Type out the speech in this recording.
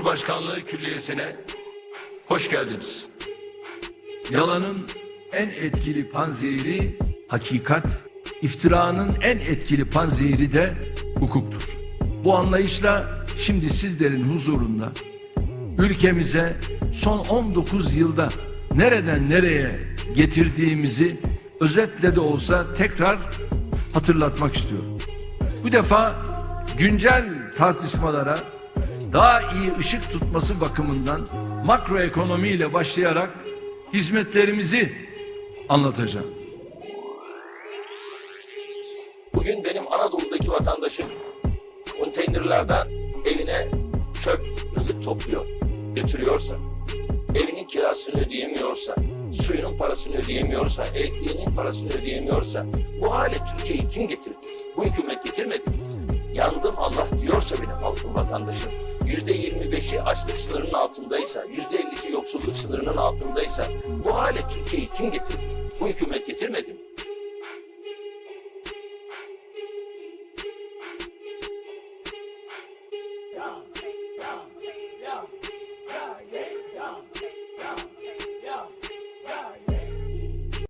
Cumhurbaşkanlığı Külliyesi'ne hoş geldiniz. Yalanın en etkili panzehiri hakikat, iftiranın en etkili panzehiri de hukuktur. Bu anlayışla şimdi sizlerin huzurunda ülkemize son 19 yılda nereden nereye getirdiğimizi özetle de olsa tekrar hatırlatmak istiyorum. Bu defa güncel tartışmalara daha iyi ışık tutması bakımından makroekonomiyle başlayarak hizmetlerimizi anlatacağım. Bugün benim Anadolu'daki vatandaşım konteynerlerden evine çöp, rızık topluyor, götürüyorsa, evinin kirasını ödeyemiyorsa, suyunun parasını ödeyemiyorsa, elektriğinin parasını ödeyemiyorsa, bu hale Türkiye'yi kim getirdi? Bu hükümet getirmedi. Yandım Allah diyorsa benim halkım vatandaşım, yüzde yirmi beşi açlık sınırının altındaysa, yüzde ellisi yoksulluk sınırının altındaysa, bu hale Türkiye'yi kim getirdi? Bu hükümet getirmedi mi?